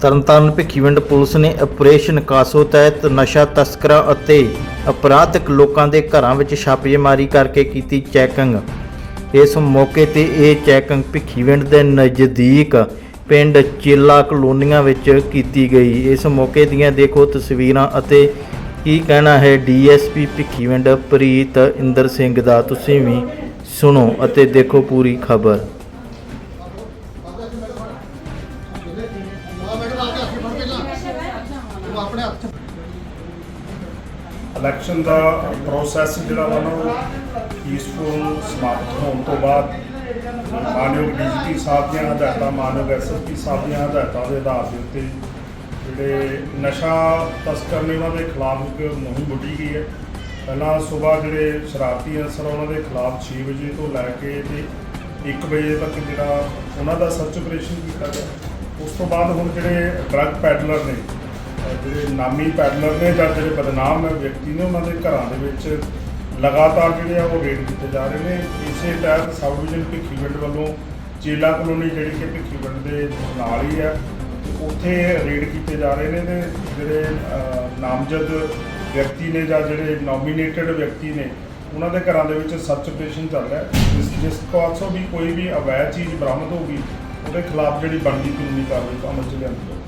Tarn Taran Bhikhiwind police ਨੇ operation CASO ਤਹਿਤ ਨਸ਼ਾ ਤਸਕਰਾਂ ਅਤੇ ਅਪਰਾਧਿਕ ਲੋਕਾਂ ਦੇ ਘਰਾਂ ਵਿੱਚ ਛਾਪੇਮਾਰੀ ਕਰਕੇ ਕੀਤੀ ਚੈਕਿੰਗ। ਇਸ ਮੌਕੇ ਤੇ ਇਹ ਚੈਕਿੰਗ ਭਿੱਖੀਵਿੰਡ ਦੇ ਨਜ਼ਦੀਕ ਪਿੰਡ ਚੇਲਾ ਕਲੋਨੀਆਂ ਵਿੱਚ ਕੀਤੀ ਗਈ। ਇਸ ਮੌਕੇ ਦੀਆਂ ਦੇਖੋ ਤਸਵੀਰਾਂ ਅਤੇ ਕੀ ਕਹਿਣਾ ਹੈ ਡੀਐਸਪੀ ਭਿੱਖੀਵਿੰਡ ਪ੍ਰੀਤ ਇੰਦਰ ਸਿੰਘ ਦਾ, ਤੁਸੀਂ ਵੀ ਸੁਣੋ ਅਤੇ ਦੇਖੋ ਪੂਰੀ ਖਬਰ। ਆਪਣੇ ਇਲੈਕਸ਼ਨ ਦਾ ਪ੍ਰੋਸੈਸ ਜਿਹੜਾ ਵਾ ਨਾ, ਉਹ ਪੀਸਫੁਲ ਸਮਾਪਤ ਹੋਣ ਤੋਂ ਬਾਅਦ ਮਾਨਯੋਗ ਡੀਜੀਪੀ ਸਾਹਿਬ ਦੀਆਂ ਹਦਾਇਤਾਂ, ਮਾਨਯੋਗ ਐਸਐਸਪੀ ਸਾਹਿਬ ਦੀਆਂ ਹਦਾਇਤਾਂ ਦੇ ਆਧਾਰ ਦੇ ਉੱਤੇ ਜਿਹੜੇ ਨਸ਼ਾ ਤਸਕਰ ਨੇ ਉਹਨਾਂ ਦੇ ਖਿਲਾਫ ਇੱਕ ਮੁਹਿੰਮ ਉੱਡੀ ਗਈ ਹੈ। ਪਹਿਲਾਂ ਸਵੇਰ ਜਿਹੜੇ ਸ਼ਰਾਰਤੀ ਅਨਸਰ ਉਹਨਾਂ ਦੇ ਖਿਲਾਫ 6 ਵਜੇ ਤੋਂ ਲੈ ਕੇ ਤੇ 1 ਵਜੇ ਤੱਕ ਜਿਹੜਾ ਉਹਨਾਂ ਦਾ ਸਰਚ ਆਪਰੇਸ਼ਨ ਕੀਤਾ ਗਿਆ। ਉਸ ਤੋਂ ਬਾਅਦ ਹੁਣ ਜਿਹੜੇ ਡਰੱਗ ਪੈਡਲਰ ਨੇ ਜਿਹੜੇ ਨਾਮੀ ਪੈਡਲਰ ਨੇ ਜਾਂ ਜਿਹੜੇ ਬਦਨਾਮ ਵਿਅਕਤੀ ਨੇ, ਉਹਨਾਂ ਦੇ ਘਰਾਂ ਦੇ ਵਿੱਚ ਲਗਾਤਾਰ ਜਿਹੜੇ ਆ ਉਹ ਰੇਡ ਕੀਤੇ ਜਾ ਰਹੇ ਨੇ। ਇਸੇ ਤਹਿਤ ਸਬ ਡਿਵੀਜ਼ਨ ਭਿੱਖੀਵਿੰਡ ਵੱਲੋਂ ਚੇਲਾ ਕਲੋਨੀ ਜਿਹੜੀ ਕਿ ਭਿੱਖੀਵਿੰਡ ਦੇ ਨਾਲ ਹੀ ਹੈ ਉੱਥੇ ਰੇਡ ਕੀਤੇ ਜਾ ਰਹੇ ਨੇ ਤੇ ਜਿਹੜੇ ਨਾਮਜ਼ਦ ਵਿਅਕਤੀ ਨੇ ਜਾਂ ਜਿਹੜੇ ਨੋਮੀਨੇਟਡ ਵਿਅਕਤੀ ਨੇ, ਉਹਨਾਂ ਦੇ ਘਰਾਂ ਦੇ ਵਿੱਚ ਸਰਚ ਆਪਰੇਸ਼ਨ ਚੱਲ ਰਿਹਾ ਜਿਸ ਜਿਸ ਪਾਸੋਂ ਵੀ ਕੋਈ ਵੀ ਅਵੈਧ ਚੀਜ਼ ਬਰਾਮਦ ਹੋਊਗੀ ਉਹਦੇ ਖਿਲਾਫ ਜਿਹੜੀ ਬਣਦੀ ਕਾਨੂੰਨੀ ਕਾਰਵਾਈ ਅਮਲ ਚ ਲਿਆਂਦੀ ਜਾਊਗੀ।